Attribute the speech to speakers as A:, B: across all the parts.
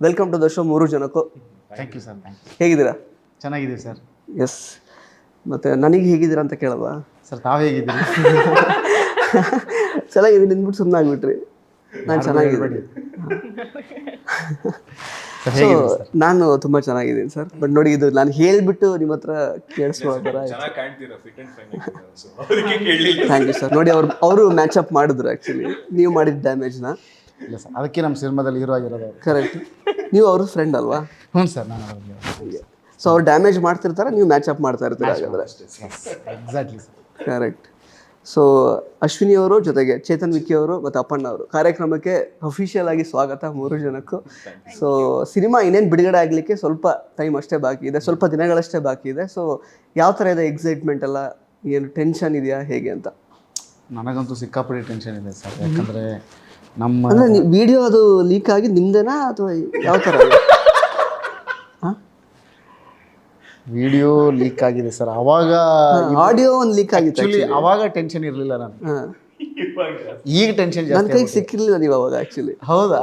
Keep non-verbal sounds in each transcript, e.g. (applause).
A: Welcome to the show ಮೂರು ಜನಕ್ಕೂ.
B: Thank you sir
A: ಹೇಗಿದ್ದೀರಾ?
B: ಚೆನ್ನಾಗಿದ್ದೀವಿ ಸರ್
A: ಎಸ್ ಮತ್ತೆ ನನಗೆ ಹೇಗಿದ್ದೀರಾ ಅಂತ ಕೇಳಲ್ವಾ
B: ಸರ್ ತಾವು ಹೇಗಿದ್ದೀರಿ? (laughs)
A: ಚೆನ್ನಾಗಿದ್ದೀನಿ ಅಂದ್ಬಿಟ್ಟು ಸುಮ್ಮನೆ ಆಗ್ಬಿಟ್ರಿ. ನಾನು ಚೆನ್ನಾಗಿದ್ದೀನಿ. ಸೊ ನಾನು ತುಂಬ ಚೆನ್ನಾಗಿದ್ದೀನಿ ಸರ್ ಬಟ್ ನೋಡಿ ಇದು ನಾನು ಹೇಳ್ಬಿಟ್ಟು ನಿಮ್ಮ ಹತ್ರ ಕೇಳಿಸ್ಕೊಳ್ಳೋ ಥರ
C: ಕೇಳಲಿಲ್ಲ
A: ಥ್ಯಾಂಕ್ ಯು ಸರ್ ನೋಡಿ ಅವ್ರು ಅವರು ಮ್ಯಾಚ್ ಅಪ್ ಮಾಡಿದ್ರು ಆ್ಯಕ್ಚುಲಿ ನೀವು ಮಾಡಿದ ಡ್ಯಾಮೇಜ್ನ
B: ಇಲ್ಲ ಸರ್ ಅದಕ್ಕೆ ನಮ್ಮ ಸಿನಿಮಾದಲ್ಲಿ ಹೀರೋ ಆಗಿರೋದು
A: ಕರೆಕ್ಟ್ ನೀವು ಅವ್ರ ಫ್ರೆಂಡ್ ಅಲ್ವಾ?
B: ಹ್ಞೂ ಸರ್ ನಾನು ಅವ್ರಿಗೆ
A: ಸೊ ಅವ್ರು ಡ್ಯಾಮೇಜ್ ಮಾಡ್ತಿರ್ತಾರೆ ನೀವು ಮ್ಯಾಚ್ ಅಪ್ ಮಾಡ್ತಾ ಇರ್ತೀರ ಹಾಗಾದ್ರೆ?
B: Exactly sir
A: correct so Ashwini ಅವರು ಜೊತೆಗೆ ಚೇತನ್ ವಿಕ್ಕಿ ಅವರು ಮತ್ತು ಅಪ್ಪಣ್ಣ ಅವರು ಕಾರ್ಯಕ್ರಮಕ್ಕೆ ಅಫಿಷಿಯಲ್ ಆಗಿ ಸ್ವಾಗತ ಮೂರು ಜನಕ್ಕೂ. ಸೊ ಸಿನಿಮಾ ಇನ್ನೇನು ಬಿಡುಗಡೆ ಆಗಲಿಕ್ಕೆ ಸ್ವಲ್ಪ ಟೈಮ್ ಅಷ್ಟೇ ಬಾಕಿ ಇದೆ ಸ್ವಲ್ಪ ದಿನಗಳಷ್ಟೇ ಬಾಕಿ ಇದೆ. ಸೊ ಯಾವ ಥರ ಇದೆ ಎಕ್ಸೈಟ್ಮೆಂಟ್ ಎಲ್ಲ? ಏನು ಟೆನ್ಷನ್ ಇದೆಯಾ? ಹೇಗೆ ಅಂತ?
B: ನನಗಂತೂ ಸಿಕ್ಕಾಪಟ್ಟೆ ಟೆನ್ಷನ್ ಇದೆ ಸರ್ ಯಾಕಂದರೆ ನಮ್ಮ
A: ಅಂದರೆ ವಿಡಿಯೋ ಅದು ಲೀಕ್ ಆಗಿ ನಿಮ್ದೇನಾ ಅಥವಾ ಯಾವ ಥರ
B: ವಿಡಿಯೋ ಲೀಕ್ ಆಗಿದೆ ಸರ್ ಅವಾಗ
A: ಆಡಿಯೋ ಒಂದು ಲೀಕ್ ಆಗಿತ್ತು
B: ಅವಾಗ ಟೆನ್ಷನ್ ಇರಲಿಲ್ಲ ನಾನು. ಈಗ ಟೆನ್ಷನ್
A: ನನ್ನ
B: ಜಾಸ್ತಿ
A: ಕೈಗೆ ಸಿಕ್ಕಿರಲಿಲ್ಲ ನೀವು ಅವಾಗ ಆಕ್ಚುಲಿ
B: ಹೌದಾ?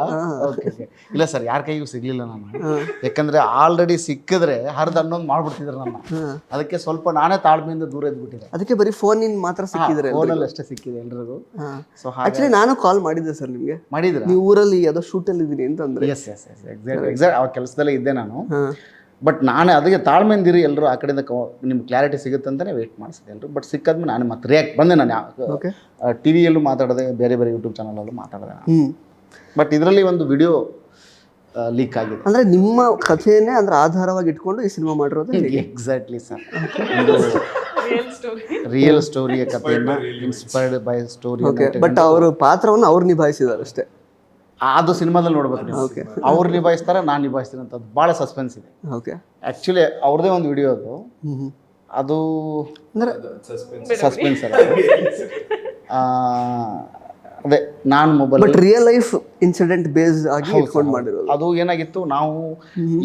B: ಓಕೆ ಓಕೆ ಇಲ್ಲ ಸರ್ ಯಾರ ಕೈಗೂ ಸಿಗ್ಲಿಲ್ಲ ನಾನು. ಯಾಕಂದ್ರೆ ಆಲ್ರೆಡಿ ಸಿಕ್ಕಿದ್ರೆ ಹರಿದು ಹನ್ನೊಂದು ಮಾಡ್ಬಿಡ್ತಿದ್ರು ನನ್ನ ಅದಕ್ಕೆ ಸ್ವಲ್ಪ ನಾನೇ ತಾಳ್ಮೆಯಿಂದ ದೂರ ಇದ್ಬಿಟ್ಟಿದೆ
A: ಅದಕ್ಕೆ ಬರೀ ಫೋನಿನ ಮಾತ್ರ ಸಿಕ್ಕಿದ್ರೆ
B: ಫೋನಲ್ಲಿ ಅಷ್ಟೇ ಸಿಕ್ಕಿದೆ ಎಲ್ರಿಗೂ. ಸೊ
A: ಆ್ಯಕ್ಚುಲಿ ನಾನು ಕಾಲ್ ಮಾಡಿದ್ದೆ ಸರ್ ನಿಮಗೆ.
B: ಮಾಡಿದ್ರ
A: ನೀವು ಊರಲ್ಲಿ ಯಾವುದೋ ಶೂಟಲ್ಲಿ ಇದ್ದೀನಿ ಅಂತಂದ್ರೆ.
B: Yes yes yes exact exact ಆ ಕೆಲಸದಲ್ಲೇ ಇದ್ದೆ ನಾನು. ಬಟ್ ನಾನೇ ಅದಕ್ಕೆ ತಾಳ್ಮೆಯಿಂದಿರಿ ಎಲ್ಲರೂ ಆ ಕಡೆಯಿಂದ ನಿಮ್ಗೆ ಕ್ಲಾರಿಟಿ ಸಿಗುತ್ತೆ ಅಂತಲೇ ವೆಯ್ಟ್ ಮಾಡಿಸಿದೆ ಎಲ್ಲರೂ ಬಟ್ ಸಿಕ್ಕಾದ್ಮೇಲೆ ನಾನು ಮತ್ತೆ ರಿಯಾಕ್ಟ್ ಬಂದೆ ನಾನು
A: ಓಕೆ
B: ಟಿ ವಿಯಲ್ಲೂ ಮಾತಾಡಿದೆ ಬೇರೆ ಬೇರೆ ಯೂಟ್ಯೂಬ್ ಚಾನಲಲ್ಲೂ ಮಾತಾಡಿದೆ ಬಟ್ ಇದರಲ್ಲಿ ಒಂದು ವಿಡಿಯೋ ಲೀಕ್ ಆಗಿದೆ.
A: ಅಂದ್ರೆ ನಿಮ್ಮ ಕಥೆಯನ್ನೇ ಅಂದ್ರೆ ಆಧಾರವಾಗಿ ಇಟ್ಕೊಂಡು ಈ ಸಿನಿಮಾ ಮಾಡಿರೋದು
B: ಎಕ್ಸಾಕ್ಟ್ಲಿ ಸರ್ ರಿಯಲ್ ಸ್ಟೋರಿಯ ಕಥೆಯನ್ನು inspired by story
A: okay but ಅವರು ಪಾತ್ರವನ್ನು ಅವ್ರು ನಿಭಾಯಿಸಿದಾರಷ್ಟೇ ಅಷ್ಟೇ.
B: ಅದು ಸಿನಿಮಾದಲ್ಲಿ ನೋಡ್ಬೇಕು ನೀವು. ಅವ್ರು ನಿಭಾಯಿಸ್ತಾರೆ ನಾನು ನಿಭಾಯಿಸ್ತೀನಿ ಅಂತ ಭಾಳ ಸಸ್ಪೆನ್ಸ್ ಇದೆ.
A: ಓಕೆ
B: ಆ್ಯಕ್ಚುಲಿ ಅವ್ರದ್ದೇ ಒಂದು ವಿಡಿಯೋ ಅದು. ಅದು
A: ಅಂದ್ರೆ
C: ಸಸ್ಪೆನ್ಸ್
B: ಅದೇ ನಾನು mobile
A: but real life incident base ಆಗಿ ಇಟ್ಕೊಂಡು ಮಾಡಿರೋದು.
B: ಅದು ಏನಾಗಿತ್ತು ನಾವು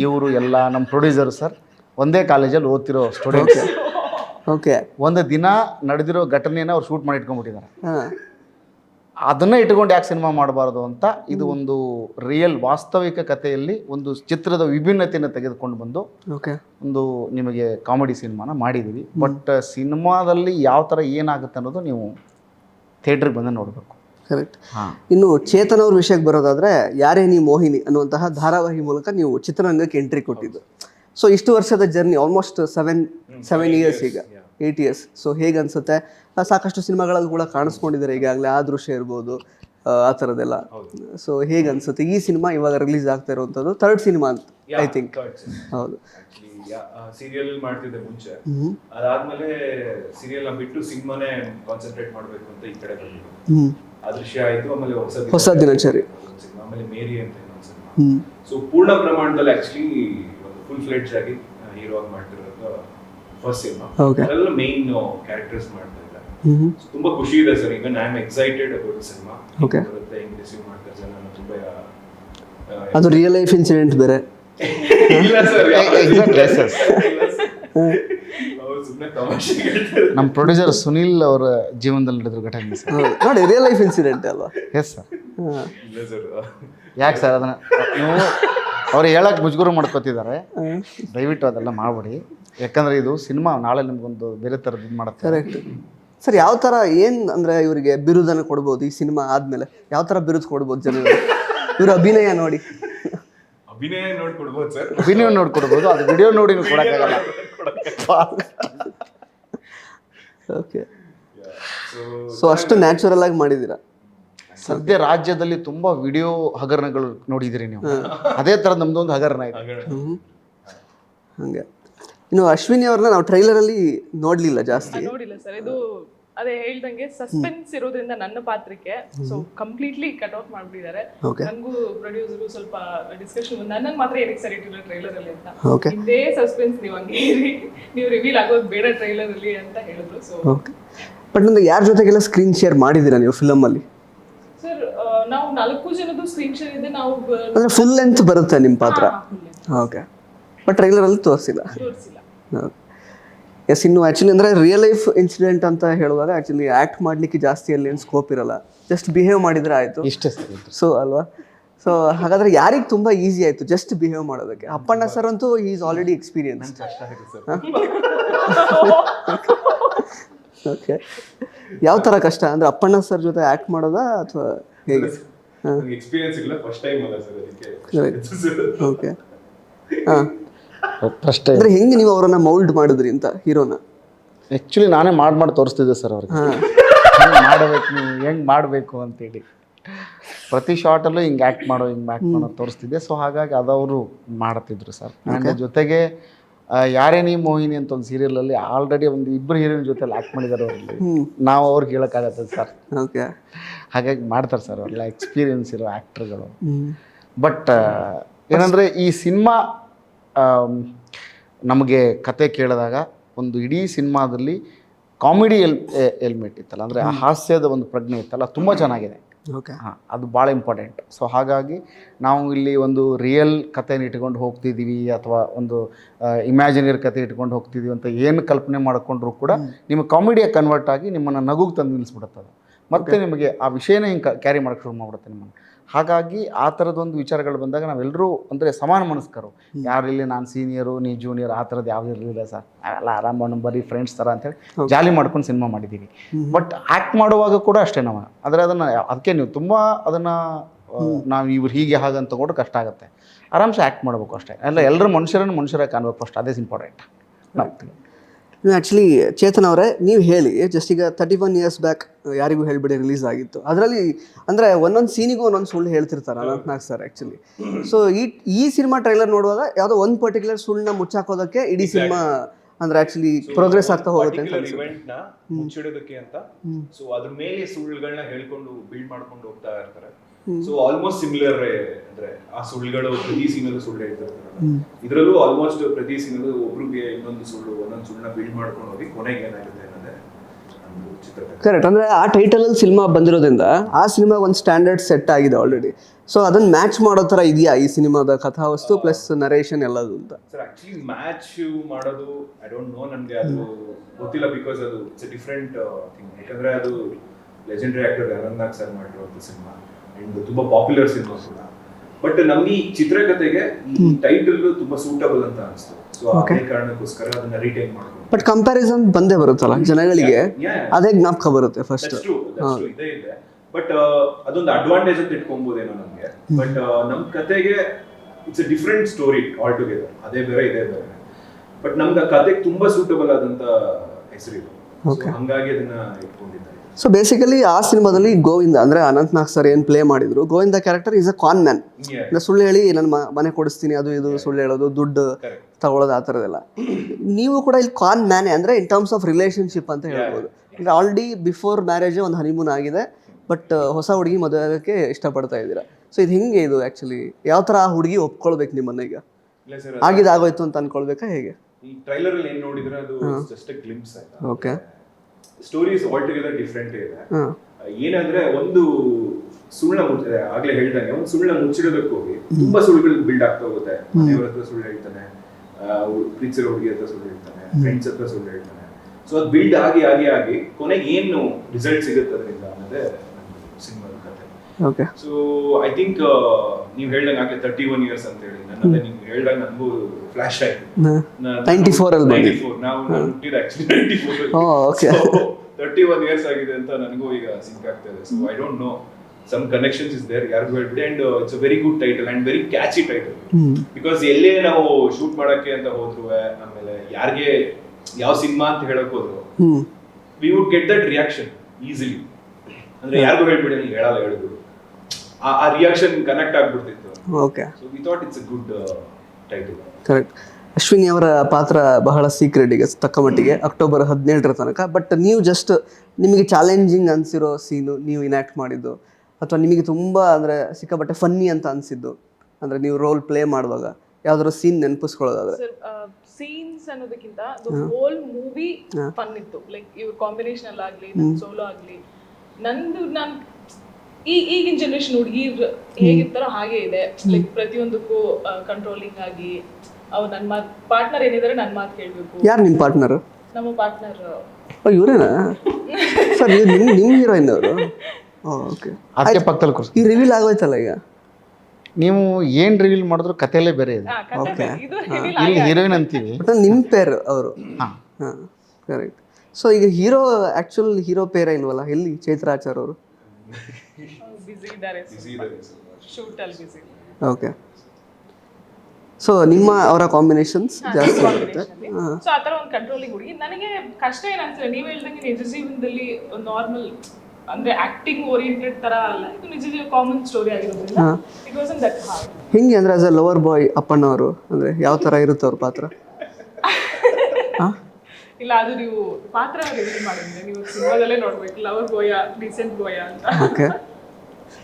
B: ಇವರು ಎಲ್ಲ ನಮ್ಮ ಪ್ರೊಡ್ಯೂಸರ್ ಸರ್ ಒಂದೇ ಕಾಲೇಜಲ್ಲಿ ಓದ್ತಿರೋ ಸ್ಟೂಡೆಂಟ್ಸ್
A: ಓಕೆ
B: ಒಂದು ದಿನ ನಡೆದಿರೋ ಘಟನೆಯನ್ನು ಅವ್ರು ಶೂಟ್ ಮಾಡಿ ಇಟ್ಕೊಂಡ್ಬಿಟ್ಟಿದ್ದಾರೆ. ಅದನ್ನ ಇಟ್ಕೊಂಡು ಯಾಕೆ ಸಿನಿಮಾ ಮಾಡಬಾರ್ದು ಅಂತ ಇದು ಒಂದು ರಿಯಲ್ ವಾಸ್ತವಿಕ ಕಥೆಯಲ್ಲಿ ಒಂದು ಚಿತ್ರದ ವಿಭಿನ್ನತೆಯನ್ನು ತೆಗೆದುಕೊಂಡು ಬಂದು
A: ಓಕೆ.
B: ಒಂದು ನಿಮಗೆ ಕಾಮಿಡಿ ಸಿನಿಮಾನ ಮಾಡಿದ್ದೀವಿ ಬಟ್ ಸಿನಿಮಾದಲ್ಲಿ ಯಾವ ಥರ ಏನಾಗುತ್ತೆ ಅನ್ನೋದು ನೀವು ಥಿಯೇಟ್ರಿಗೆ ಬಂದು ನೋಡಬೇಕು.
A: ಕರೆಕ್ಟ್
B: ಹಾಂ.
A: ಇನ್ನು ಚೇತನ್ ಅವ್ರ ವಿಷಯಕ್ಕೆ ಬರೋದಾದ್ರೆ ಯಾರೇ ನೀ ಮೋಹಿನಿ ಅನ್ನುವಂತಹ ಧಾರಾವಾಹಿ ಮೂಲಕ ನೀವು ಚಿತ್ರರಂಗಕ್ಕೆ ಎಂಟ್ರಿ ಕೊಟ್ಟಿದ್ದು. ಸೊ ಇಷ್ಟು ವರ್ಷದ journey almost seven seven years ಈಗ. ಏಯ್ಟ್ ಇಯರ್ಸ್ ಸೊ ಹೇಗೆ ಅನ್ಸುತ್ತೆ? ಸಾಕಷ್ಟು ಸಿನಿಮಾಗಳಲ್ಲಿ ಕೂಡ ಕಾಣಿಸ್ಕೊಂಡಿದ್ದಾರೆ. ಈಗಾಗಲೇ ಆ ದೃಶ್ಯ ಇರ್ಬೋದು ಆ, ಥರದ್ದೆಲ್ಲ ಸೊ ಹೇಗೆ ಅನ್ಸುತ್ತೆ? ಈ ಸಿನಿಮಾ ಇವಾಗ ರಿಲೀಸ್ ಆಗ್ತಾ ಇರುವಂಥದ್ದು ಥರ್ಡ್ ಸಿನಿಮಾ ಅಂತ ಐ ಥಿಂಕ್ ಹೌದು.
C: ಸೀರಿಯಲ್ ಮಾಡ್ತಿದ್ದೆ ಮುಂಚೆ. ಅದಾದ್ಮೇಲೆ ಸೀರಿಯಲ್ನ ಬಿಟ್ಟು ಸಿನಿಮಾನೇ ಕಾನ್ಸಂಟ್ರೇಟ್ ಮಾಡ್ಬೇಕು ಅಂತ ಈ ಕಡೆ ಬಂದಿದ್ದು
A: ಹ್ಞೂ
C: ಆ ದೃಶ್ಯ ಆಯ್ತು ಆಮೇಲೆ ಹೊಸ
A: ಹೊಸ ದಿನಚರಿ.
C: ಆಮೇಲೆ ಮೇರಿ ಅಂತ ಸೊ ಪೂರ್ಣ ಪ್ರಮಾಣದಲ್ಲಿ ಆಕ್ಚುಲಿ ಫುಲ್ ಫ್ಲೆಡ್ಜ್ ಆಗಿ ಹೀರೋ ಆಗಿ ಮಾಡ್ತಿರೋದು ಫಸ್ಟ್ ಸಿನಿಮಾ. ಅದೆಲ್ಲ ಮೇನ್ ಕ್ಯಾರೆಕ್ಟರ್ಸ್ ಮಾಡ್ತಾ ಇದ್ದಾರೆ. ತುಂಬಾ ಖುಷಿ ಇದೆ ಸರ್ ಈಗ I am excited about cinema
A: okay
C: ಬರುತ್ತೆ ಹೆಂಗ್ ರಿಸೀವ್ ಮಾಡ್ತಾರೆ ಜನ ಅನ್ನೋ ತುಂಬಾ
A: ಅದು ರಿಯಲ್ ಲೈಫ್ ಇನ್ಸಿಡೆಂಟ್ ಬೇರೆ. (laughs)
C: ಇಲ್ಲ (laughs) (laughs) ಸರ್ ತಮಾಷೆಗೆ ಹೇಳ್ತಾರೆ.
B: ನಮ್ಮ ಪ್ರೊಡ್ಯೂಸರ್ ಸುನಿಲ್ ಅವರ ಜೀವನದಲ್ಲಿ ನಡೆದ್ರು ಘಟನೆ ಸರ್.
A: ನೋಡಿ ರಿಯಲ್ ಲೈಫ್ ಇನ್ಸಿಡೆಂಟ್ ಅಲ್ವಾ?
B: ಎಸ್ ಸರ್
A: ಹಾಂ.
C: ಸರ್
B: ಯಾಕೆ ಸರ್ ಅದನ್ನ? ನೀವು ಅವ್ರು ಹೇಳಕ್ ಮುಜುಗುರು ಮಾಡ್ಕೋತಿದ್ದಾರೆ. ದಯವಿಟ್ಟು ಅದೆಲ್ಲ ಮಾಡಬೇಡಿ. ಯಾಕಂದ್ರೆ ಇದು ಸಿನಿಮಾ ನಾಳೆ ನಿಮ್ಗೊಂದು ಬೇರೆ ಥರದ್ದು ಇದು ಮಾಡುತ್ತೆ.
A: ಕರೆಕ್ಟ್ ಸರ್ ಯಾವ ಥರ ಏನು ಅಂದರೆ ಇವರಿಗೆ ಬಿರುದನ್ನು ಕೊಡ್ಬೋದು ಈ ಸಿನಿಮಾ ಆದಮೇಲೆ? ಯಾವ ಥರ ಬಿರುದು ಕೊಡ್ಬೋದು ಜನ ಇವ್ರ ಅಭಿನಯ ನೋಡಿ.
C: ಅಭಿನಯ ನೋಡ್ಕೊಡ್ಬೋದು ಸರ್.
B: ವಿಡಿಯೋ ನೋಡ್ಕೊಡ್ಬೋದು ಅದು ವಿಡಿಯೋ ನೋಡಿ ನೀವು ಕೊಡೋಕ್ಕಾಗಲ್ಲ
A: ಓಕೆ
C: ಸೊ
A: ಸೊ ಅಷ್ಟು ನ್ಯಾಚುರಲ್ ಆಗಿ ಮಾಡಿದ್ದೀರಾ?
B: ಸದ್ಯ ರಾಜ್ಯದಲ್ಲಿ ತುಂಬಾ ವಿಡಿಯೋ ಹಗರಣಗಳು ನೋಡಿದಿರಿ ನೀವು. ಅದೇ ತರ ನಮ್ದೊಂದು ಹಗರಣ ಇದೆ.
A: ಹ್ಮ್. ಹಂಗೆ. ಇನ್ನು ಅಶ್ವಿನಿ ಅವ್ರನ್ನ ನಾವು ಟ್ರೈಲರಲ್ಲಿ ನೋಡಲಿಲ್ಲ ಜಾಸ್ತಿ.
D: ನೋಡಿಲ್ಲ ಸರ್ ಇದು ಅದೇ ಹೇಳ್ದಂಗೆ ಸಸ್ಪೆನ್ಸ್ ಇರೋದ್ರಿಂದ ನನ್ನ ಪಾತ್ರಕ್ಕೆ ಸೊ ಕಂಪ್ಲೀಟ್ಲಿ ಕಟ್ ಔಟ್ ಮಾಡ್ಬಿಟ್ಟಿದ್ದಾರೆ. ನಂಗೂ ಪ್ರೊಡ್ಯೂಸರ್ ಸ್ವಲ್ಪ ಡಿಸ್ಕಷನ್ ನನ್ನನ್ನು ಮಾತ್ರ ಏನಕ್ಕೆ ಸರಿ ಇಟ್ಟಿಲ್ಲ ಟ್ರೈಲರ್ ಅಲ್ಲಿ ಅಂತ.
A: ಓಕೆ
D: ಇದೇ ಸಸ್ಪೆನ್ಸ್ ನೀವು ಹಂಗೆ ಇರಿ ನೀವು ರಿವೀಲ್ ಆಗೋದು ಬೇಡ ಟ್ರೈಲರ್ ಅಲ್ಲಿ ಅಂತ ಹೇಳಿದ್ರು ಸೊ
A: ಬಟ್ ನಂದು ಯಾರ ಜೊತೆಗೆಲ್ಲ ಸ್ಕ್ರೀನ್ ಶೇರ್ ಮಾಡಿದ್ದೀರಾ ನೀವು ಫಿಲಮಲ್ಲಿ
D: ಸರ್ ನಾವು ನಾಲ್ಕು ಜನದ್ದು ಸ್ಕ್ರೀನ್ ಶೇರ್ ಇದೆ ನಾವು
A: ಅಂದ್ರೆ ಫುಲ್ ಲೆಂತ್ ಬರುತ್ತೆ ನಿಮ್ಮ ಪಾತ್ರ? ಓಕೆ ಬಟ್ ಟ್ರೈಲರ್ ಅಲ್ಲಿ ತೋರಿಸಿಲ್ಲ.
D: ತೋರಿಸಿಲ್ಲ.
A: ಎಸ್ ಇನ್ನು ಆ್ಯಕ್ಚುಲಿ ಅಂದರೆ ರಿಯಲ್ ಲೈಫ್ ಇನ್ಸಿಡೆಂಟ್ ಅಂತ ಹೇಳುವಾಗ ಆ್ಯಕ್ಚುಲಿ ಆ್ಯಕ್ಟ್ ಮಾಡಲಿಕ್ಕೆ ಜಾಸ್ತಿ ಅಲ್ಲಿ ಏನು ಸ್ಕೋಪ್ ಇರಲ್ಲ. ಜಸ್ಟ್ ಬಿಹೇವ್ ಮಾಡಿದರೆ ಆಯಿತು.
B: ಇಷ್ಟೇ
A: ಸೊ ಅಲ್ವಾ? ಸೊ ಹಾಗಾದ್ರೆ ಯಾರಿಗೆ ತುಂಬಾ ಈಸಿ ಆಯ್ತು? ಜಸ್ಟ್ ಬಿಹೇವ್ ಮಾಡೋದಕ್ಕೆ. ಅಪ್ಪಣ್ಣ ಸರ್ ಅಂತೂ ಈಸ್ ಆಲ್ರೆಡಿ ಎಕ್ಸ್ಪೀರಿಯನ್ಸ್ ಓಕೆ ಯಾವ ತರ ಕಷ್ಟ? ಅಂದ್ರೆ ಅಪ್ಪಣ್ಣ ಸರ್ ಜೊತೆ ಆಕ್ಟ್ ಮಾಡೋದಾ ಅಥವಾ ಹೇಗೆ?
C: ಎಕ್ಸ್ಪೀರಿಯನ್ಸ್ ಇಲ್ಲ ಫಸ್ಟ್ ಟೈಮ್ ಅಲ್ಲ ಸರ್ ಅದಕ್ಕೆ.
A: ಓಕೆ (laughs) ಹಾ.
B: ಫಸ್ಟ್
A: ಅಂದ್ರೆ ಹೆಂಗೆ ನೀವು ಅವರನ್ನ ಮೌಲ್ಡ್ ಮಾಡಿದ್ರಿ ಅಂತ ಹೀರೋನ?
B: ಆ್ಯಕ್ಚುಲಿ ನಾನೇ ಮಾಡಿ ಮಾಡಿ ತೋರಿಸ್ತಿದ್ದೆ ಸರ್ ಅವ್ರಿಗೆ. ಹೆಂಗೆ ಮಾಡಬೇಕು ನೀವು? ಹೆಂಗೆ ಮಾಡಬೇಕು ಅಂತೇಳಿ. ಪ್ರತಿ ಶಾರ್ಟಲ್ಲೂ ಹಿಂಗೆ ಆ್ಯಕ್ಟ್ ಮಾಡೋ ಹಿಂಗೆ ಆ್ಯಕ್ಟ್ ಮಾಡೋ ತೋರಿಸ್ತಿದ್ದೆ. ಸೊ ಹಾಗಾಗಿ ಅದವರು ಮಾಡ್ತಿದ್ರು ಸರ್ ಆ್ಯಂಡ್ ಜೊತೆಗೆ ಯಾರೇ ನೀ ಮೋಹಿನಿ ಅಂತ ಒಂದು ಸೀರಿಯಲಲ್ಲಿ ಆಲ್ರೆಡಿ ಒಂದು ಇಬ್ಬರು ಹೀರೋಯಿನ್ ಜೊತೆಲಿ ಆ್ಯಕ್ಟ್ ಮಾಡಿದ್ದಾರೆ ಅವರಲ್ಲಿ ನಾವು ಅವ್ರಿಗೆ ಹೇಳೋಕ್ಕಾಗತ್ತೆ ಸರ್
A: ಓಕೆ
B: ಹಾಗಾಗಿ ಮಾಡ್ತಾರೆ ಸರ್ ಅವರೆಲ್ಲ ಎಕ್ಸ್ಪೀರಿಯನ್ಸ್ ಇರೋ ಆ್ಯಕ್ಟ್ರುಗಳು ಬಟ್ ಏನಂದರೆ ಈ ಸಿನಿಮಾ ನಮಗೆ ಕತೆ ಕೇಳಿದಾಗ ಒಂದು ಇಡೀ ಸಿನಿಮಾದಲ್ಲಿ ಕಾಮಿಡಿ ಎಲ್ ಎಲ್ಮೆಟ್ ಇತ್ತಲ್ಲ ಅಂದರೆ ಆ ಹಾಸ್ಯದ ಒಂದು ಪ್ರಜ್ಞೆ ಇತ್ತಲ್ಲ ತುಂಬ ಚೆನ್ನಾಗಿದೆ.
A: ಓಕೆ.
B: ಹಾಂ ಅದು ಭಾಳ ಇಂಪಾರ್ಟೆಂಟ್ ಸೊ ಹಾಗಾಗಿ ನಾವು ಇಲ್ಲಿ ಒಂದು ರಿಯಲ್ ಕಥೆನ ಇಟ್ಕೊಂಡು ಹೋಗ್ತಿದ್ದೀವಿ ಅಥವಾ ಒಂದು ಇಮ್ಯಾಜಿನರಿ ಕತೆ ಇಟ್ಕೊಂಡು ಹೋಗ್ತಿದ್ದೀವಿ ಅಂತ ಏನು ಕಲ್ಪನೆ ಮಾಡಿಕೊಂಡ್ರು ಕೂಡ ನಿಮ್ಮ ಕಾಮಿಡಿಯ ಕನ್ವರ್ಟ್ ಆಗಿ ನಿಮ್ಮನ್ನು ನಗುಗೆ ತಂದು ನಿಲ್ಲಿಸ್ಬಿಡುತ್ತೆ ಅದು. ಮತ್ತೆ ನಿಮಗೆ ಆ ವಿಷಯನೇ ಹಿಂಗೆ ಕ್ಯಾರಿ ಮಾಡೋಕ್ಕೆ ಶುರು ಮಾಡ್ಬಿಡುತ್ತೆ ನಿಮ್ಮನ್ನು. ಹಾಗಾಗಿ ಆ ಥರದೊಂದು ವಿಚಾರಗಳು ಬಂದಾಗ ನಾವೆಲ್ಲರೂ ಅಂದರೆ ಸಮಾನ ಮನಸ್ಕರು. ಯಾರು ಇಲ್ಲಿ ನಾನು ಸೀನಿಯರು ನೀ ಜೂನಿಯರ್ ಆ ಥರದ್ದು ಯಾವ್ದು ಇರಲಿಲ್ಲ ಸರ್. ನಾವೆಲ್ಲ ಆರಾಮ ಬರೀ ಫ್ರೆಂಡ್ಸ್ ಥರ ಅಂತೇಳಿ ಜಾಲಿ ಮಾಡ್ಕೊಂಡು ಸಿನಿಮಾ ಮಾಡಿದ್ದೀವಿ ಬಟ್ ಆ್ಯಕ್ಟ್ ಮಾಡುವಾಗ ಕೂಡ ಅಷ್ಟೇ ನಾವು. ಆದರೆ ಅದನ್ನು ಅದಕ್ಕೆ ನೀವು ತುಂಬ ಅದನ್ನು ನಾವು ಇವ್ರು ಹೀಗೆ ಹಾಗಂತ ಅಂತ ತಗೊಂಡು ಕಷ್ಟ ಆಗುತ್ತೆ. ಆರಾಮ್ಸೆ ಆ್ಯಕ್ಟ್ ಮಾಡಬೇಕು ಅಷ್ಟೇ. ಅಲ್ಲ ಎಲ್ಲರೂ ಮನುಷ್ಯರನ್ನು ಮನುಷ್ಯರಾಗಿ ಕಾಣಬೇಕು ಅಷ್ಟೇ. ಅದೇ ಇಂಪಾರ್ಟೆಂಟ್ ನಾವು.
A: ನೀವು ಆ್ಯಕ್ಚುಲಿ ಚೇತನ್ ಅವರೇ ನೀವು ಹೇಳಿ ಜಸ್ಟ್ ಈಗ ತರ್ಟಿ ಒನ್ ಇಯರ್ಸ್ ಬ್ಯಾಕ್ ಯಾರಿಗೂ ಹೇಳಿಬಿಡಿ ರಿಲೀಸ್ ಆಗಿತ್ತು. ಅದರಲ್ಲಿ ಅಂದರೆ ಒಂದೊಂದು ಸೀನಿಗೂ ಒಂದೊಂದು ಸುಳ್ಳು ಹೇಳ್ತಿರ್ತಾರೆ ಅನಂತ್ನಾಗ್ ಸರ್ ಆ್ಯಕ್ಚುಲಿ ಸೊ ಈ ಈ ಸಿನಿಮಾ ಟ್ರೈಲರ್ ನೋಡುವಾಗ ಯಾವುದೋ ಒಂದು ಪರ್ಟಿಕ್ಯುಲರ್ ಸುಳ್ಳನ್ನ ಮುಚ್ಚಾಕೋದಕ್ಕೆ ಇಡೀ ಸಿನಿಮಾ ಅಂದ್ರೆ ಆಕ್ಚುಲಿ ಪ್ರೋಗ್ರೆಸ್ ಆಗ್ತಾ ಹೋಗುತ್ತೆ ಅಂತ ಅನ್ಸುತ್ತೆ.
C: ಇವೆಂಟ್ನ ಮುಚ್ಚಿಡೋದಕ್ಕೆ ಅಂತ. ಸೊ ಅದ್ರ ಮೇಲೆ ಸುಳ್ಳುಗಳನ್ನ ಹೇಳ್ಕೊಂಡು ಬಿಲ್ಡ್ ಮಾಡ್ಕೊಂಡು ಹೋಗ್ತಾ ಇರ್ತಾರೆ. ಸೊ ಆಲ್ಮೋಸ್ಟ್ ಸಿಮಿಲರ್ ಅಂದ್ರೆ ಆ ಸುಳ್ಳುಗಳು ಪ್ರತಿ ಸೀನಲ್ಲೂ ಸುಳ್ಳು ಹೇಳ್ತಿರ್ತಾರೆ ಇದರಲ್ಲೂ ಆಲ್ಮೋಸ್ಟ್ ಪ್ರತಿ ಸೀನಲ್ಲೂ ಒಬ್ರಿಗೆ ಇನ್ನೊಂದು ಸುಳ್ಳು ಒಂದೊಂದು ಸುಳ್ಳನ್ನ ಬಿಲ್ಡ್ ಮಾಡ್ಕೊಂಡು ಹೋಗಿ ಕೊನೆಗೆ ಏನಾಗುತ್ತೆ ಅನ್ನೋದೇ
A: ಕರೆಕ್ಟ್ ಅಂದ್ರೆ ಆ ಟೈಟಲಲ್ಲಿ ಸಿನಿಮಾ ಬಂದಿರೋದ್ರಿಂದ ಆ ಸಿನಿಮಾ ಒಂದು ಸ್ಟ್ಯಾಂಡರ್ಡ್ ಸೆಟ್ ಆಗಿದೆ ಆಲ್ರೆಡಿ ಸೊ ಅದನ್ನ ಮ್ಯಾಚ್ ಮಾಡೋ ತರ ಇದೆಯಾ ಈ ಸಿನಿಮಾದ ಕಥಾವಸ್ತು ಪ್ಲಸ್ ನರೇಷನ್ ಎಲ್ಲದು ಅಂತ?
C: ಸರ್ ಆಕ್ಚುಲಿ ಮ್ಯಾಚ್ ಮಾಡೋದು ಐ ಡೋಂಟ್ ನೋ ನನಗೆ ಅದು ಗೊತ್ತಿಲ್ಲ ಬಿಕಾಸ್ ಅದು ಇಟ್ಸ್ ಡಿಫ್ರೆಂಟ್ ಥಿಂಗ್ ಯಾಕಂದ್ರೆ ಅದು ಲೆಜೆಂಡರಿ ಆಕ್ಟರ್ ಅನಂತ್ ಸರ್ ಮಾಡಿರೋ ಸಿನಿಮಾ ಅಂಡ್ ತುಂಬಾ ಪಾಪ್ಯುಲರ್ ಸಿನಿಮಾ ಕೂಡ. ಬಟ್ ನಮ್ಗೆ ಈ ಚಿತ್ರಕಥೆಗೆ ಈ ಟೈಟಲ್ ತುಂಬಾ ಸೂಟಬಲ್ ಅಂತ ಅನಿಸ್ತು. ಸೊ ಅದೇ ಕಾರಣಕ್ಕೋಸ್ಕರ ಅದನ್ನ ರೀಟೇಕ್ ಮಾಡ್ಕೊಂಡು.
A: ಬಟ್ ಕಂಪ್ಯಾರಿಸನ್ ಬಂದೇ ಬರುತ್ತಲ್ಲ ಜನಗಳಿಗೆ? ಅದೇ ಜ್ಞಾಪಕ ಬರುತ್ತೆ ಫಸ್ಟ್
C: ಇದೇ ಇದೆ. ಬಟ್ ಅದೊಂದು ಅಡ್ವಾಂಟೇಜ್ ಅಂತ ಇಟ್ಕೊಬೋದೇನೋ ನಮ್ಗೆ. ಬಟ್ ನಮ್ ಕತೆಗೆ it's a different story altogether ಅದೇ ಬೇರೆ ಇದೇ ಬೇರೆ. ಬಟ್ ನಮ್ಗೆ ಆ ಕತೆಗೆ ತುಂಬಾ ಸೂಟಬಲ್ ಆದಂತ ಹೆಸರಿದು. ಹಂಗಾಗಿ ಅದನ್ನ ಇಟ್ಕೊಂಡಿದ್ದಾರೆ.
A: ಸೊ ಬೇಸಿಕಲಿ ಆ ಸಿನಿಮಾದಲ್ಲಿ ಗೋವಿಂದ ಅಂದ್ರೆ ಅನಂತ್ ನಾಗ್ ಸರ್ ಏನ್ ಪ್ಲೇ ಮಾಡಿದ್ರು Govinda character is a con man. ಅಂದ್ರೆ ಸುಳ್ಳು ಹೇಳಿ ನನ್ನ ಮನೆ ಕೊಡಿಸ್ತೀನಿ ಅದು ಇದು ಸುಳ್ಳು ಹೇಳೋದು ದುಡ್ಡು ತಗೊಳ್ಳೋದು ಆ ಥರದೆಲ್ಲ ನೀವು ಕೂಡ ಇಲ್ಲಿ ಕಾನ್ ಮ್ಯಾನೇ ಅಂದ್ರೆ ಇನ್ ಟರ್ಮ್ಸ್ ಆಫ್ ರಿಲೇಶನ್ಶಿಪ್ ಅಂತ ಹೇಳ್ಬೋದು. ಅಂದ್ರೆ ಆಲ್ರೆಡಿ ಬಿಫೋರ್ ಮ್ಯಾರೇಜ್ ಒಂದು ಹನಿಮೂನ್ ಆಗಿದೆ ಬಟ್ ಹೊಸ ಹುಡುಗಿ ಮದುವೆ ಆಗೋಕ್ಕೆ ಇಷ್ಟಪಡ್ತಾ ಇದ್ದೀರಾ? ಸೊ ಇದು ಹೆಂಗೆ ಇದು ಆ್ಯಕ್ಚುಲಿ ಯಾವ ಥರ ಆ ಹುಡುಗಿ ಒಪ್ಕೊಳ್ಬೇಕು ನಿಮ್ಮನ್ನ ಈಗ?
C: ಇಲ್ಲ ಸರ್
A: ಆಗಿದೆ ಆಗೋಯ್ತು ಅಂತ ಅನ್ಕೊಳ್ಬೇಕಾ ಹೇಗೆ?
C: ಈ ಟ್ರೈಲರ್ ಅಲ್ಲಿ ಏನು ನೋಡಿದ್ರೆ ಅದು ಜಸ್ಟ್ ಗ್ಲಿಂಪ್ಸ್ ಆಯ್ತಾ?
A: Okay
C: stories altogether different ಇದೆ ಏನಂದ್ರೆ ಒಂದು ಸುಳ್ಳ ಮುಚ್ಚ ಆಗ್ಲೇ ಹೇಳ್ದಂಗೆ ಒಂದು ಸುಳ್ಳ ಮುಚ್ಚಿಡೋದಕ್ಕೆ ಹೋಗಿ ತುಂಬಾ ಸುಳ್ಳುಗಳು ಬಿಲ್ಡ್ ಆಗ್ತಾ ಹೋಗುತ್ತೆ. ಮನೆಯವ್ರ ಹತ್ರ ಸುಳ್ಳು ಹೇಳ್ತಾನೆ ಪ್ರೀತಿಸಿರೋ ಹುಡುಗಿ ಹತ್ರ ಸುಳ್ಳು ಹೇಳ್ತಾನೆ ಫ್ರೆಂಡ್ಸ್ ಹತ್ರ ಸುಳ್ಳು ಹೇಳ್ತಾನೆ. ಸೊ ಅದು ಬಿಲ್ಡ್ ಆಗಿ ಆಗಿ ಆಗಿ ಕೊನೆಗೆ ಏನು ರಿಸಲ್ಟ್ ಸಿಗುತ್ತೆ ಅದರಿಂದ ಅನ್ನೋದೇ
A: ಓಕೆ
C: ಸೊ ಐ ಥಿಂಕ್ ನೀವು ಹೇಳ್ದಂಗೆ ಆಗ್ಲೇ ತರ್ಟಿ ಒನ್ ಇಯರ್ಸ್ ಅಂತ ಹೇಳಿ. ನನ್ನ ನೀವು ಹೇಳ್ದಾಗ ನನಗೂ ಫ್ಲಾಶ್ ಆಯ್ತು
A: 94 ಅಲ್ಲಿ
C: ನೈಂಟಿ ಫೋರ್ ನಾವು ಹುಟ್ಟಿದ actually ninety four
A: oh,
C: thirty one years ಆಗಿದೆ ಅಂತ ನನಗೂ ಈಗ ಸಿಂಕ್ ಆಗ್ತಾ ಇದೆ. So I don't know some connections is there ಯಾರಿಗೂ ಹೇಳ್ಬಿಡಿ and it's a very good title and very catchy title because ಎಲ್ಲೇ ನಾವು ಶೂಟ್ ಮಾಡಕ್ಕೆ ಅಂತ ಹೋದ್ರು ಆಮೇಲೆ ಯಾರಿಗೆ ಯಾವ ಸಿನಿಮಾ ಅಂತ ಹೇಳಕ್ ಹೋದ್ರು we would get that reaction easily ಅಂದ್ರೆ ಯಾರಿಗೂ ಹೇಳ್ಬಿಡಿ ಹೇಳಲ್ಲ ಹೇಳಿದ್ರು ಆ ಆ reaction connect ಆಗ್ಬಿಡ್ತಿತ್ತು.
A: Okay
C: so we thought it's a good title
A: correct Ashwini ಅವರ ಪಾತ್ರ ಬಹಳ ಸೀಕ್ರೆಟ್ ಈಗ ತಕ್ಕ ಮಟ್ಟಿಗೆ ಅಕ್ಟೋಬರ್ ಹದಿನೇಳರ ತನಕ. ಬಟ್ ನೀವು ಜಸ್ಟ್ ನಿಮಗೆ ಚಾಲೆಂಜಿಂಗ್ ಅನಿಸಿರೋ ಸೀನು ನೀವು ಇನ್ಯಾಕ್ಟ್ ಮಾಡಿದ್ದು ಅಥವಾ ನಿಮಗೆ ತುಂಬ ಅಂದರೆ ಸಿಕ್ಕಾಪಟ್ಟೆ ಫನ್ನಿ ಅಂತ ಅನಿಸಿದ್ದು ಅಂದರೆ ನೀವು ರೋಲ್ ಪ್ಲೇ ಮಾಡುವಾಗ ಯಾವ್ದಾದ್ರು ಸೀನ್ ನೆನಪಿಸ್ಕೊಳ್ಳೋದಾದ್ರೆ?
D: ಸರ್ ಸೀನ್ಸ್ ಅನ್ನೋದಕ್ಕಿಂತ ಹೋಲ್ ಮೂವಿ ಫನ್ ಇತ್ತು. ಲೈಕ್ ಇವ್ರ ಕಾಂಬಿನೇಷನ್ ಅಲ್ಲಿ ಆಗ್ಲಿ ಸೋಲೋ ಆಗ್ಲಿ. ನಂದು ನಾನು ಈ ಈಗಿನ ಜನರೇಷನ್ ಹುಡುಗಿರ್ ಹೇಗಿರ್ತಾರೋ ಹಾಗೆ ಇದೆ. ಲೈಕ್ ಪ್ರತಿಯೊಂದಕ್ಕೂ ಕಂಟ್ರೋಲಿಂಗ್ ಆಗಿ ಅವ್ರು ನನ್ನ ಮಾತು ಪಾರ್ಟ್ನರ್ ಏನಿದ್ದಾರೆ ನನ್ನ ಮಾತು ಕೇಳಬೇಕು.
A: ಯಾರು ನಿಮ್ಮ ಪಾರ್ಟ್ನರ್
D: ನಮ್ಮ ಪಾರ್ಟ್ನರ್
A: ಓ ಇವರೇನಾ? ಸರ್ ನೀವು ನಿಮ್ಮ ನಿಮ್ಮ ಹೀರೋಯಿನ್ ಅವರು. ಓಕೆ
B: ಅದಕ್ಕೆ ಪಕ್ಕದಲ್ಲಿ ಕೂರ್ಸಿ
A: ಈ ರಿವೀಲ್ ಆಗೋಯ್ತಲ್ಲ ಈಗ?
B: ನೀವು ಏನು ರಿವೀಲ್ ಮಾಡಿದ್ರು ಕಥೆಯಲ್ಲೇ ಬೇರೆ ಇದೆ.
D: ಓಕೆ
B: ಇಲ್ಲಿ ಹೀರೋಯಿನ್ ಅಂತೀವಿ.
A: ಬಟ್ ನಿಮ್ಮ ಪೇರ್ ಅವರು?
B: ಹಾಂ.
A: ಹಾಂ ಕರೆಕ್ಟ್ ಸೊ ಈಗ ಹೀರೋ ಆ್ಯಕ್ಚುಲ್ ಹೀರೋ ಪೇರ ಇಲ್ವಲ್ಲ? ಎಲ್ಲಿ? ಚೈತ್ರಾಚಾರ್ ಅವರು?
D: ಬಿಸಿ (laughs) ಇದ್ದಾರೆ
C: Busy ಇದ್ದಾರೆ ಸ್ವಲ್ಪ.
D: ಶೂಟ್ ಅಲ್ಲಿ ಬಿಸಿ
A: ಓಕೆ ಸೊ ನಿಮ್ಮ ಅವರ ಕಾಂಬಿನೇಷನ್ಸ್ ಜಾಸ್ತಿ ಆಗುತ್ತೆ.
D: ಸೊ ಆ ಆತರ ಒಂದು ಕಂಟ್ರೋಲಿಂಗ್ ಹುಡುಗಿ. ನನಗೆ ಕಷ್ಟ ಏನಂತಾರೆ? ನೀವು ನೀವ್ ಹೇಳ್ದಂಗೆ ನಿಜ ಜೀವನದಲ್ಲಿ ನಾರ್ಮಲ್ ಅಂದ್ರೆ ಆಕ್ಟಿಂಗ್ ಓರಿಯೆಂಟೆಡ್ ತರ ಅಲ್ಲ. ಇದು ನಿಜ ಜೀವ ಕಾಮನ್ ಸ್ಟೋರಿ ಆಗಿರೋದ್ರಿಂದ ಇಟ್ ವಾಸ್ ದಟ್ ಹಾರ್ಡ್
A: ಹಿಂಗೆ ಅಂದ್ರೆ ಆಸ್ ಅ ಲವರ್ ಬಾಯ್ ಅಪ್ಪಣ್ಣವರು ಅಂದ್ರೆ ಯಾವ ತರ ಇರುತ್ತೆ ಅವ್ರ ಪಾತ್ರ? (laughs)
D: ಇಲ್ಲ ಅದು ನೀವು ಪಾತ್ರ ರಿವೀಲ್ ಮಾಡಿದ್ರೆ ನೀವು ಸಿನಿಮಾದಲ್ಲೇ ನೋಡ್ಬೇಕು. ಲವರ್ ಗೋಯ ರೀಸೆಂಟ್ ಗೋಯ ಅಂತ.
A: ಓಕೆ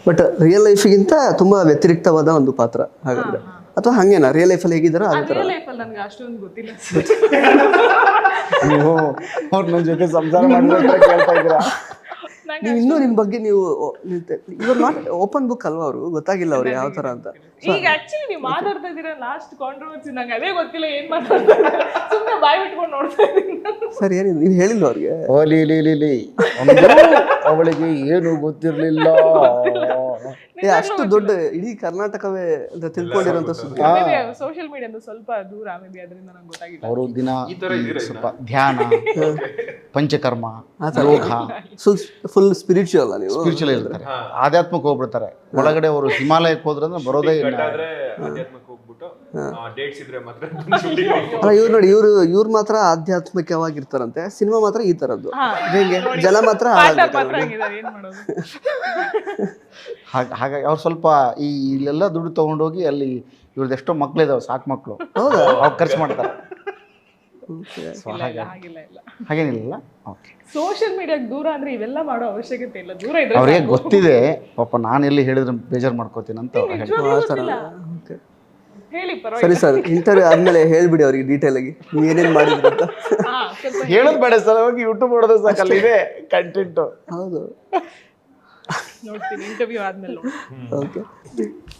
A: ಬಟ್ ರಿಯಲ್ ಲೈಫ್ಗಿಂತ ತುಂಬಾ ವ್ಯತಿರಿಕ್ತವಾದ ಒಂದು ಪಾತ್ರ ಹಾಗಾದ್ರೆ. ಅಥವಾ ಹಂಗೇನಾ? ರಿಯಲ್ ಲೈಫಲ್ಲಿ ಹೇಗಿದ್ದಾರೋ ಅದೇ ಥರ?
D: ರಿಯಲ್ ಲೈಫಲ್ಲಿ ನನಗೆ ಅಷ್ಟೊಂದು ಗೊತ್ತಿಲ್ಲ.
B: ಸರ್ ಅವ್ರು ನನ್ನ ಜೊತೆ ಸಂಸಾರ ಮಾಡಿದ್ರೆ ಕೇಳ್ತಾ ಇದ್ದೀರಾ?
A: ನೀವು ಇನ್ನೂ ನಿಮ್ಮ ಬಗ್ಗೆ ನೀವು ಇವಾಗ ನಾಟ್ ಓಪನ್ ಬುಕ್ ಅಲ್ವಾ ಅವರು? ಗೊತ್ತಾಗಿಲ್ಲ ಅವ್ರು ಯಾವ ಥರ ಅಂತ.
D: ಈಗ ಆಕ್ಚುಲಿ ನೀವು ಮಾತಾಡ್ತಾ ಇದ್ದೀರಾ ಲಾಸ್ಟ್ ಕಾಂಟ್ರವರ್ಸಿ ನಂಗೆ ಅದೇ ಗೊತ್ತಿಲ್ಲ ಏನ್ ಮಾತಾಡ್ತಾ ಸುಮ್ಮನೆ ಬಾಯ್ ಬಿಟ್ಕೊಂಡು ನೋಡ್ತಾ ಇದ್ದೀನಿ
A: ಸರ್ ಏನು ನೀವು ಹೇಳಿಲ್ಲ ಅವ್ರಿಗೆ?
B: ಓ ಲೀ ಲೀ ಲೀ ಲೀ. ಅವಳಿಗೆ ಏನು ಗೊತ್ತಿರಲಿಲ್ಲ.
A: ಏ ಅಷ್ಟು ದೊಡ್ಡ ಇಡೀ ಕರ್ನಾಟಕವೇ ಅಂತ ತಿಳ್ಕೊಂಡಿರೋಂಥ ಸುದ್ದಿ.
D: ಸೋಷಿಯಲ್ ಮೀಡಿಯಾದ ಸ್ವಲ್ಪ ದೂರ ಮೇಬಿ ಅದರಿಂದ ನಂಗೆ ಗೊತ್ತಾಗಿಲ್ಲ.
B: ಅವರು ದಿನ
C: ಈ ತರ ಇದೀರಾ
B: ಸ್ವಲ್ಪ ಧ್ಯಾನ (laughs) panchakarma yoga.
A: Full full spiritual ನೀವು?
B: ಸ್ಪಿರಿಚುವಲ್ ಇರ್ತಾರೆ. ಆಧ್ಯಾತ್ಮಕ್ಕೆ ಹೋಗ್ಬಿಡ್ತಾರೆ. ಒಳಗಡೆ ಅವರು ಹಿಮಾಲಯಕ್ಕೆ ಹೋದ್ರಂದ್ರೆ ಬರೋದೇ ಇಲ್ಲ.
A: ಅಲ್ಲ ಇವ್ರು ನೋಡಿ ಇವರು ಇವ್ರು ಮಾತ್ರ ಆಧ್ಯಾತ್ಮಿಕವಾಗಿರ್ತಾರಂತೆ ಸಿನಿಮಾ ಮಾತ್ರ ಈ ತರದ್ದು ಹೇಗೆ? ಜಲ ಮಾತ್ರ
B: ಹಾಗಾಗಿ ಅವ್ರು ಸ್ವಲ್ಪ ಈ ಇಲ್ಲೆಲ್ಲ ದುಡ್ಡು ತಗೊಂಡೋಗಿ ಅಲ್ಲಿ ಇವ್ರದ್ದು ಎಷ್ಟೋ ಮಕ್ಳಿದಾವೆ ಸಾಕು ಮಕ್ಕಳು
A: ಹೌದಾ?
B: ಅವ್ರು ಖರ್ಚು ಮಾಡ್ತಾರೆ. ಹಾಗೇನಿಲ್ಲ ಓಕೆ.
D: ಸೋಷಿಯಲ್ ಮೀಡಿಯಾಗೆ ದೂರ ಅಂದ್ರೆ ಇವೆಲ್ಲ ಮಾಡೋ ಅವಶ್ಯಕತೆ ಇಲ್ಲ. ದೂರ ಇದ್ರೆ
B: ಅವ್ರಿಗೆ ಗೊತ್ತಿದೆ ಪಾಪ ನಾನು ಎಲ್ಲಿ ಹೇಳಿದ್ರೆ. ಬೇಜಾರು ಮಾಡ್ಕೋತೀನಿ ಅಂತ
D: ಹೇಳಿ
A: ಸರಿ
D: ಪರವಾಗಿಲ್ಲ.
A: ಸರ್ ಇಂಟರ್ವ್ಯೂ ಆದ್ಮೇಲೆ ಹೇಳ್ಬಿಡಿ ಅವ್ರಿಗೆ ಡೀಟೇಲ್ ಆಗಿ. ನೀವು ಏನೇನು ಮಾಡಿದ್ರು ಅಂತ.
D: ಹೇಳೋದ್ ಸ್ವಲ್ಪ
B: ಹೇಳೋದು ಬೇಡ ಸರ್ ಹೋಗಿ ಯೂಟ್ಯೂಬ್ ನೋಡೋದು ಸಾಕು ಅಲ್ಲಿದೆ ಕಂಟೆಂಟು
A: ಹೌದು.
D: ನೋಡ್ತೀನಿ ಇಂಟರ್ವ್ಯೂ ಆದ್ಮೇಲೆ
A: ಓಕೆ